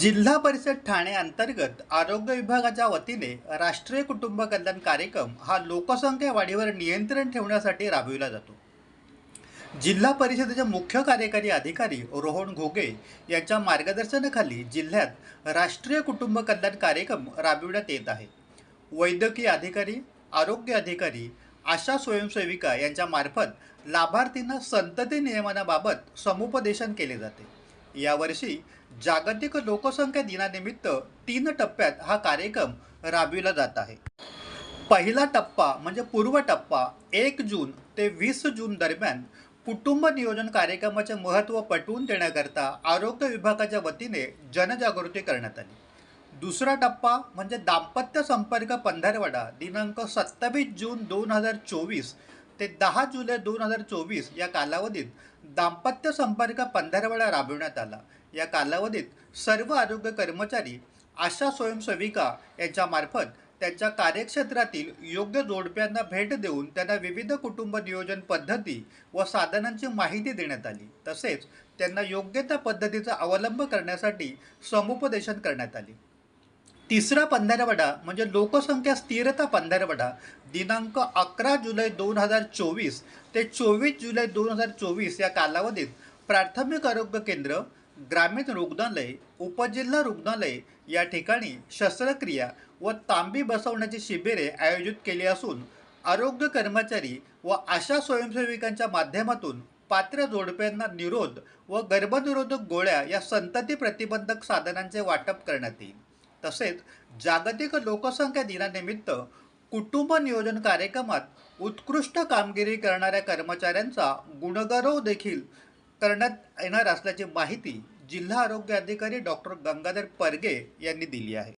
जिल्हा परिषद ठाणे अंतर्गत आरोग्य विभागाच्या वतीने राष्ट्रीय कुटुंब कल्याण कार्यक्रम हा लोकसंख्या वाढीवर नियंत्रण ठेवण्यासाठी राबविला जातो. जिल्हा परिषदेचे मुख्य कार्यकारी अधिकारी रोहन घोगे यांच्या मार्गदर्शनाखाली जिल्ह्यात राष्ट्रीय कुटुंब कल्याण कार्यक्रम राबविण्यात येत आहे. वैद्यकीय अधिकारी आरोग्य अधिकारी आशा स्वयंसेविका यांच्यामार्फत लाभार्थींना संतती नियमनाबाबत समुपदेशन केले जाते. यावर्षी जागतिक लोकसंख्या दिनानिमित्त तीन टप्प्यात हा कार्यक्रम राबविला जात आहे. पहिला टप्पा म्हणजे पूर्व टप्पा एक जून ते वीस जून दरम्यान कुटुंब नियोजन कार्यक्रमाचे महत्त्व पटवून देण्याकरता आरोग्य विभागाच्या वतीने जनजागृती करण्यात आली. दुसरा टप्पा म्हणजे दाम्पत्य संपर्क पंधरवडा दिनांक सत्तावीस जून दोन हजार चोवीस ते दहा जुलै दोन हजार चोवीस या कालावधीत दाम्पत्य संपर्क पंधरवडा राबविण्यात आला. या कालावधीत सर्व आरोग्य कर्मचारी आशा स्वयंसेविका यांच्यामार्फत त्यांच्या कार्यक्षेत्रातील योग्य जोडप्यांना भेट देऊन त्यांना विविध कुटुंब नियोजन पद्धती व साधनांची माहिती देण्यात आली. तसेच त्यांना योग्य त्या पद्धतीचा अवलंब करण्यासाठी समुपदेशन करण्यात आले. तिसरा पंधरवडा म्हणजे लोकसंख्या स्थिरता पंधरवडा दिनांक अकरा जुलै दोन हजार चोवीस ते चोवीस जुलै दोन हजार चोवीस या कालावधीत प्राथमिक आरोग्य केंद्र ग्रामीण रुग्णालय उपजिल्हा रुग्णालय या ठिकाणी शस्त्रक्रिया व तांबी बसवण्याची शिबिरे आयोजित केली असून आरोग्य कर्मचारी व आशा स्वयंसेविकांच्या माध्यमातून पात्र जोडप्यांना निरोध व गर्भनिरोधक गोळ्या या संतती प्रतिबंधक साधनांचे वाटप करण्यात येईल. तसेच जागतिक लोकसंख्या दिनानिमित्त कुटुंब नियोजन कार्यक्रमात उत्कृष्ट कामगिरी करणाऱ्या कर्मचाऱ्यांचा गुणगौरव देखील करण्यात येणार असल्याची माहिती जिल्हा आरोग्य अधिकारी डॉक्टर गंगाधर परगे यांनी दिली आहे.